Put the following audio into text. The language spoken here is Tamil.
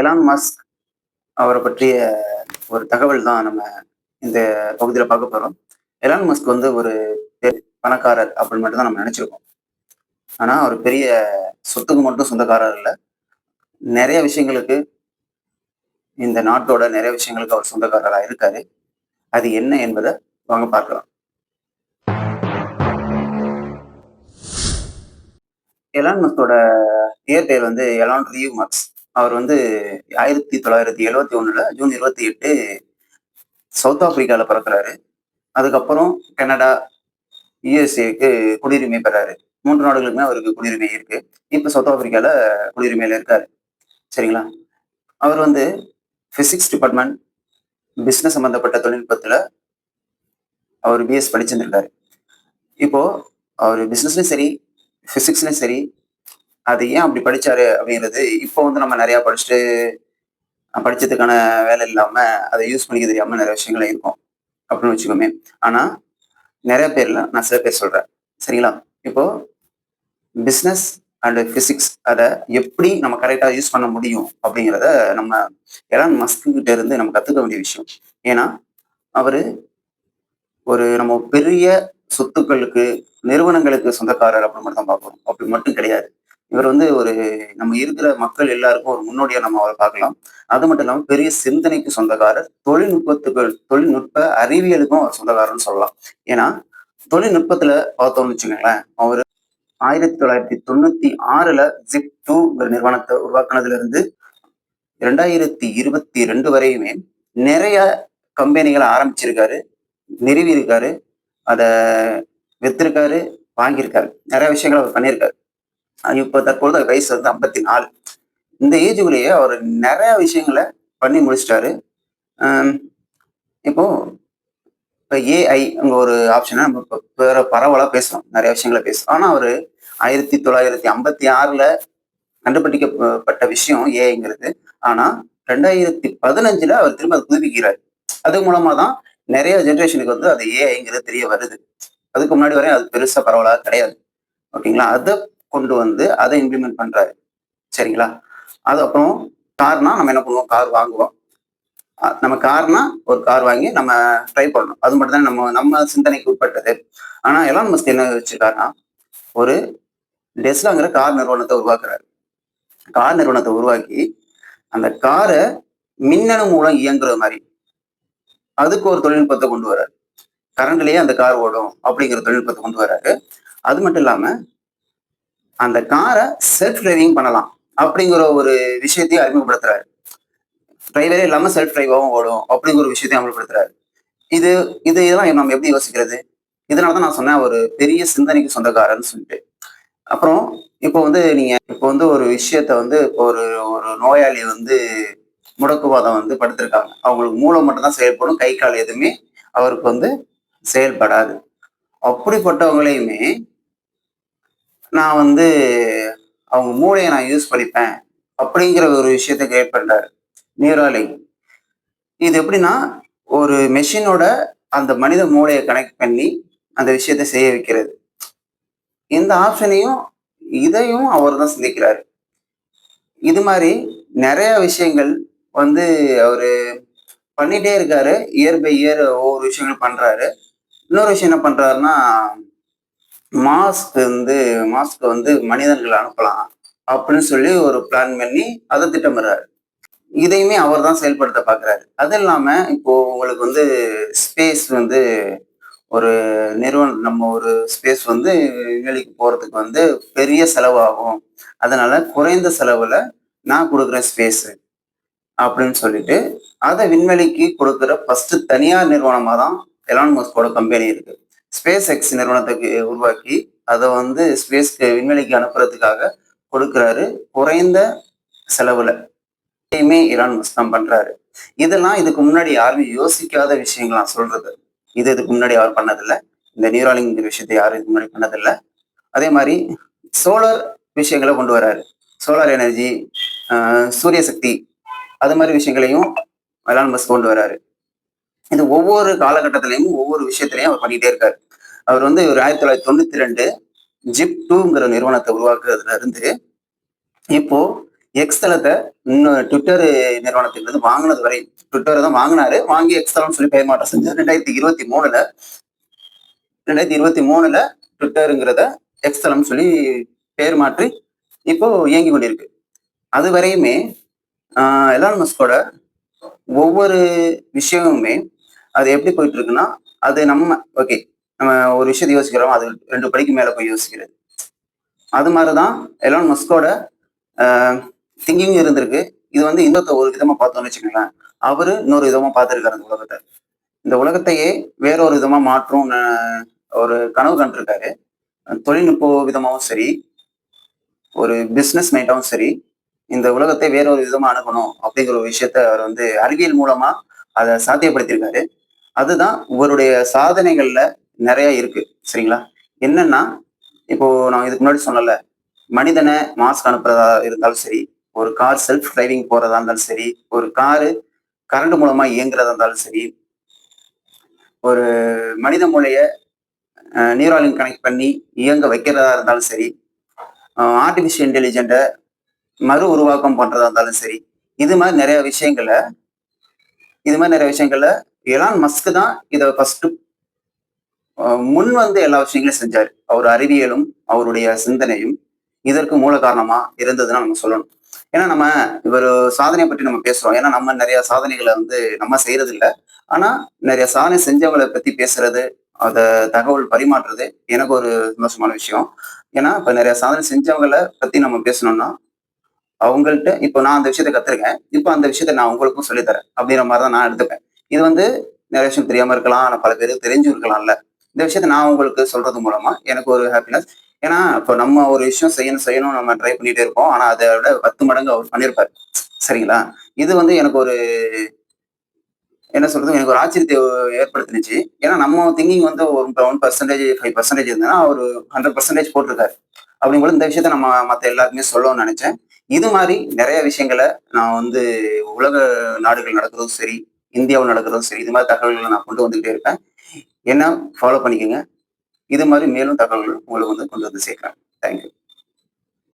எலான் மஸ்க் அவரை பற்றிய ஒரு தகவல் தான் நம்ம இந்த பகுதியில் பார்க்க போகிறோம் எலான் மஸ்க் வந்து ஒரு பணக்காரர் அப்படின்னு மட்டும் தான் நம்ம நினைச்சிருக்கோம். ஆனால் அவர் பெரிய சொத்துக்கு மட்டும் சொந்தக்காரர் இல்லை. நிறைய விஷயங்களுக்கு இந்த நாட்டோட நிறைய விஷயங்களுக்கு அவர் சொந்தக்காரராக இருக்காரு. அது என்ன என்பதை வாங்க பார்க்கலாம். எலான் மஸ்கோட இயற்பெயர் வந்து எலான் ரியூ மக்ஸ் அவர் வந்து ஆயிரத்தி தொள்ளாயிரத்தி எழுவத்தி ஒன்றில் ஜூன் இருபத்தி எட்டு சவுத் ஆப்பிரிக்காவில் பிறக்கிறாரு. அதுக்கப்புறம் கனடா யுஎஸ்ஏக்கு குடியுரிமை பெறாரு. மூன்று நாடுகளுக்குமே அவருக்கு குடியுரிமை இருக்கு. இப்போ சவுத் ஆப்பிரிக்கால குடியுரிமையில இருக்காரு. சரிங்களா? அவர் வந்து பிசிக்ஸ் டிபார்ட்மெண்ட் பிஸ்னஸ் சம்பந்தப்பட்ட தொழில்நுட்பத்தில் அவர் பிஎஸ் படிச்சிருந்திருக்காரு. இப்போ அவர் பிஸ்னஸ்லையும் சரி பிசிக்ஸ்லயும் சரி அது ஏன் அப்படி படிச்சாரு அப்படிங்கிறது இப்போ வந்து நம்ம நிறைய படிச்சுட்டு படிச்சதுக்கான வேலை இல்லாம அதை யூஸ் பண்ணிக்க தெரியாம நிறைய விஷயங்கள் இருக்கும் அப்படின்னு வச்சுக்கோமே. ஆனா நிறைய பேர்ல நான் சில பேர் சொல்றேன். சரிங்களா? இப்போ பிஸ்னஸ் அண்ட் பிசிக்ஸ் அதை எப்படி நம்ம கரெக்டாக யூஸ் பண்ண முடியும் அப்படிங்கிறத நம்ம எலான் மஸ்கிட்ட இருந்து நம்ம கற்றுக்க வேண்டிய விஷயம். ஏன்னா அவர் ஒரு நம்ம பெரிய சொத்துக்களுக்கு நிறுவனங்களுக்கு சொந்தக்காரர் அப்படின்னு மட்டும் தான் பார்க்கணும். அப்படி மட்டும் கிடையாது. இவர் வந்து ஒரு நம்ம இருக்கிற மக்கள் எல்லாருக்கும் ஒரு முன்னோடியா நம்ம அவரை பார்க்கலாம். அது மட்டும் இல்லாமல் பெரிய சிந்தனைக்கு சொந்தக்காரர் தொழில்நுட்பத்துக்கு தொழில்நுட்ப அறிவியலுக்கும் அவர் சொந்தக்காரர்னு சொல்லலாம். ஏன்னா தொழில்நுட்பத்துல பார்த்தோம்னு வச்சுக்கோங்களேன் அவர் ஆயிரத்தி தொள்ளாயிரத்தி தொண்ணூத்தி ஆறுல ஜிப் டூங்கிற நிறுவனத்தை உருவாக்குனதுல இருந்து ரெண்டாயிரத்தி இருபத்தி ரெண்டு வரையுமே நிறைய கம்பெனிகளை ஆரம்பிச்சிருக்காரு நிறுவி இருக்காரு அதை வித்திருக்காரு வாங்கியிருக்காரு. நிறைய விஷயங்களை அவர் பண்ணியிருக்காரு. இப்போ தற்பொழுது வயசு வந்து ஐம்பத்தி நாலு இந்த ஏஜுக்குள்ளேயே அவர் நிறைய விஷயங்களை பண்ணி முடிச்சிட்டாரு. ஆம், இப்போ இப்போ அங்கே ஒரு ஆப்ஷனை நம்ம இப்போ வேற பரவலாக பேசுகிறோம் நிறைய விஷயங்களை பேசுறோம். ஆனால் அவர் ஆயிரத்தி தொள்ளாயிரத்தி ஐம்பத்தி ஆறுல கண்டுபிடிக்கப்பட்ட விஷயம் ஏஐங்கிறது ஆனால் ரெண்டாயிரத்தி பதினஞ்சில் அவர் திரும்ப அதை புதுப்பிக்கிறார். அது மூலமா தான் நிறைய ஜென்ரேஷனுக்கு வந்து அது ஏஐங்கிறது தெரிய வருது. அதுக்கு முன்னாடி வரையும் அது பெருசாக பரவலாக கிடையாது. ஓகேங்களா? அதை கொண்டு வந்து அதை இம்ப்ளிமெண்ட் பண்றாரு. சரிங்களா? அது அப்புறம் கார்னா நம்ம என்ன பண்ணுவோம்? கார் வாங்குவோம். நம்ம கார்னா ஒரு கார் வாங்கி நம்ம ட்ரை பண்ணணும். அது மட்டும் தான் நம்ம நம்ம சிந்தனைக்கு உட்பட்டது. ஆனா எலான் மஸ்க் என்ன வச்சிருக்காருன்னா ஒரு டெஸ்லாங்கிற கார் நிறுவனத்தை உருவாக்குறாரு. கார் நிறுவனத்தை உருவாக்கி அந்த காரை மின்னணு மூலம் இயங்குற மாதிரி. அதுக்கு ஒரு தொழில்நுட்பத்தை கொண்டு வர்றாரு. கரண்ட்லயே அந்த கார் ஓடும் அப்படிங்கிற தொழில்நுட்பத்தை கொண்டு வர்றாரு. அது மட்டும் இல்லாம அந்த காரை செல்ஃப் டிரைவிங் பண்ணலாம் அப்படிங்கிற ஒரு விஷயத்தையும் அறிமுகப்படுத்துறாரு. டிரைவரே இல்லாம செல்ஃப் டிரைவாகவும் ஓடும் அப்படிங்கிற ஒரு விஷயத்தையும் அமல்படுத்துறாரு. இது இது இதெல்லாம் நம்ம எப்படி யோசிக்கிறது? இதனால தான் நான் சொன்னேன் ஒரு பெரிய சிந்தனைக்கு சொந்தக்காரன்னு சொல்லிட்டு. அப்புறம் இப்போ வந்து நீங்க இப்போ வந்து ஒரு விஷயத்த வந்து இப்போ ஒரு ஒரு நோயாளி வந்து முடக்குவாதம் வந்து படுத்திருக்காங்க. அவங்களுக்கு மூளை மட்டும்தான் செயல்படும் கை கால் எதுவுமே அவருக்கு வந்து செயல்படாது. அப்படிப்பட்டவங்களையுமே நான் வந்து அவங்க மூளையை நான் யூஸ் பண்ணிப்பேன் அப்படிங்கிற ஒரு விஷயத்த கிரியேட் பண்ணுறாரு நியூராலிங் இது எப்படின்னா ஒரு மெஷினோட அந்த மனித மூளையை கனெக்ட் பண்ணி அந்த விஷயத்த செய்ய வைக்கிறது. இந்த ஆப்ஷனையும் இதையும் அவர் தான் சிந்திக்கிறாரு. இது மாதிரி நிறைய விஷயங்கள் வந்து அவர் பண்ணிட்டே இருக்காரு. இயர் பை இயர் ஒவ்வொரு விஷயங்கள் பண்றாரு. இன்னொரு விஷயம் என்ன பண்றாருன்னா மாஸ்க் வந்து மாஸ்க் வந்து மனிதர்கள் அனுப்பலாம் அப்படின்னு சொல்லி ஒரு பிளான் பண்ணி அதை திட்டமிடுறாரு. இதையுமே அவர் தான் செயல்படுத்த பார்க்குறாரு. அது இல்லாமல் இப்போ உங்களுக்கு வந்து ஸ்பேஸ் வந்து ஒரு நிறுவனம் நம்ம ஒரு ஸ்பேஸ் வந்து விண்வெளிக்கு போகிறதுக்கு வந்து பெரிய செலவாகும். அதனால குறைந்த செலவில் நான் கொடுக்குற ஸ்பேஸு அப்படின்னு சொல்லிட்டு அதை விண்வெளிக்கு கொடுக்குற ஃபஸ்ட்டு தனியார் நிறுவனமாக தான் எலான் மஸ்கோட கம்பெனி இருக்குது ஸ்பேஸ் எக்ஸ் நிறுவனத்துக்கு உருவாக்கி அதை வந்து ஸ்பேஸ்க்கு விண்வெளிக்கு அனுப்புறதுக்காக கொடுக்குறாரு. குறைந்த செலவுல இதையுமே ஈரான் மஸ்க் தான் பண்றாரு. இதெல்லாம் இதுக்கு முன்னாடி யாருமே யோசிக்காத விஷயங்கள் நான் சொல்றது. இது இதுக்கு முன்னாடி யாரும் பண்ணதில்லை. இந்த நியூராலிங்கிற விஷயத்தை யாரும் இதுக்கு முன்னாடி பண்ணதில்லை. அதே மாதிரி சோலார் விஷயங்களை கொண்டு வராரு. சோலார் எனர்ஜி சூரிய சக்தி அது மாதிரி விஷயங்களையும் எலான் மஸ்க் கொண்டு வராரு. இது ஒவ்வொரு காலகட்டத்திலையும் ஒவ்வொரு விஷயத்திலையும் அவர் பண்ணிட்டே இருக்காரு. அவர் வந்து ஒரு ஆயிரத்தி தொள்ளாயிரத்தி தொண்ணூத்தி ரெண்டு ஜிப் டூங்கிற நிறுவனத்தை உருவாக்குறதுல இருந்து இப்போ எக்ஸ் தளத்தை இன்னும் ட்விட்டர் நிறுவனத்திலிருந்து வாங்கினது வரை ட்விட்டர் தான் வாங்கினாரு. வாங்கி எக்ஸ் சொல்லி பெயர் மாற்றம் செஞ்சு ரெண்டாயிரத்தி இருபத்தி மூணுல ரெண்டாயிரத்தி இருபத்தி மூணுல ட்விட்டருங்கிறத எக்ஸ் சொல்லி பெயர் மாற்றி இப்போ இயங்கி கொண்டிருக்கு. அது வரையுமே எலான் மஸ்கோட ஒவ்வொரு விஷயமுமே அது எப்படி போயிட்டு இருக்குன்னா அது நம்ம ஓகே நம்ம ஒரு விஷயத்தை யோசிக்கிறோம் அது ரெண்டு படிக்கு மேல போய் யோசிக்கிறது. அது மாதிரிதான் எலான் மஸ்கோட திங்கிங் இருந்திருக்கு. இது வந்து இன்னொருத்த ஒரு விதமா பார்த்தோம்னு வச்சுக்கோங்களேன். அவரு இன்னொரு விதமா பார்த்துருக்காரு அந்த உலகத்தை. இந்த உலகத்தையே வேற ஒரு விதமா மாற்றும் ஒரு கனவு கண்டிருக்காரு. தொழில்நுட்ப விதமாகவும் சரி ஒரு பிஸ்னஸ் மைண்டாகவும் சரி இந்த உலகத்தை வேற ஒரு விதமா அணுகணும் அப்படிங்கிற ஒரு விஷயத்த அவர் வந்து அறிவியல் மூலமா அதை சாத்தியப்படுத்தியிருக்காரு. அதுதான் இவருடைய சாதனைகள்ல நிறைய இருக்கு. சரிங்களா? என்னன்னா இப்போ நான் இதுக்கு முன்னாடி சொன்னல மனிதனை மாஸ்க் அனுப்புறதா இருந்தாலும் சரி ஒரு கார் செல்ஃப் டிரைவிங் போறதா இருந்தாலும் சரி ஒரு காரு கரண்ட் மூலமா இயங்குறதா இருந்தாலும் சரி ஒரு மனித மூளைய நியூராலின் கனெக்ட் பண்ணி இயங்க வைக்கிறதா இருந்தாலும் சரி ஆர்டிபிஷியல் இன்டெலிஜென்ட்டை மறு உருவாக்கம் பண்றதா இருந்தாலும் சரி இது மாதிரி நிறைய விஷயங்களை இது மாதிரி நிறைய விஷயங்களை எலான் மஸ்க் தான் இதை ஃபர்ஸ்ட் முன் வந்து எல்லா விஷயங்களையும் செஞ்சாரு. அவர் அறிவியலும் அவருடைய சிந்தனையும் இதற்கு மூல காரணமா இருந்ததுன்னு நம்ம சொல்லணும். ஏன்னா நம்ம இவர் சாதனையை பற்றி நம்ம பேசுறோம். ஏன்னா நம்ம நிறைய சாதனைகளை வந்து நம்ம செய்யறது இல்லை ஆனா நிறைய சாதனை செஞ்சவங்களை பத்தி பேசுறது அத தகவல் பரிமாற்றுறது எனக்கு ஒரு சந்தோஷமான விஷயம். ஏன்னா இப்ப நிறைய சாதனை செஞ்சவங்களை பத்தி நம்ம பேசணும்னா அவங்கள்ட்ட இப்போ நான் அந்த விஷயத்த கத்துருக்கேன். இப்போ அந்த விஷயத்த நான் உங்களுக்கும் சொல்லித்தரேன். அப்படிங்கிற மாதிரி தான் நான் எடுத்துப்பேன். இது வந்து நிறைய விஷயம் தெரியாம இருக்கலாம். ஆனால் பல பேருக்கு தெரிஞ்சு இருக்கலாம்ல. இந்த விஷயத்த நான் உங்களுக்கு சொல்றது மூலமா எனக்கு ஒரு ஹாப்பினஸ் ஏன்னா இப்போ நம்ம ஒரு விஷயம் செய்யணும் செய்யணும் நம்ம ட்ரை பண்ணிட்டே இருப்போம். ஆனா அதை விட பத்து மடங்கு அவர் பண்ணியிருப்பாரு சரிங்களா? இது வந்து எனக்கு ஒரு என்ன சொல்றது எனக்கு ஒரு ஆச்சரியத்தை ஏற்படுத்தினுச்சு. ஏன்னா நம்ம திங்கிங் வந்து ஒரு ஒன் பர்சன்டேஜ் ஃபைவ் பர்சன்டேஜ் இருந்ததுன்னா ஒரு ஹண்ட்ரட் பர்சன்டேஜ் போட்டிருக்காரு. அப்படிங்கும்போது இந்த விஷயத்த நம்ம மற்ற எல்லாருக்குமே சொல்லணும்னு நினைச்சேன். இது மாதிரி நிறைய விஷயங்களை நான் வந்து உலக நாடுகள் நடக்கிறதும் சரி இந்தியாவில் நடக்கிறதும் சரி இது மாதிரி தகவல்களை நான் கொண்டு வந்துகிட்டே இருப்பேன். என்ன ஃபாலோ பண்ணிக்கோங்க. இது மாதிரி மேலும் தகவல்கள் உங்களுக்கு வந்து கொண்டு வந்து சேர்க்கிறேன். தேங்க்யூ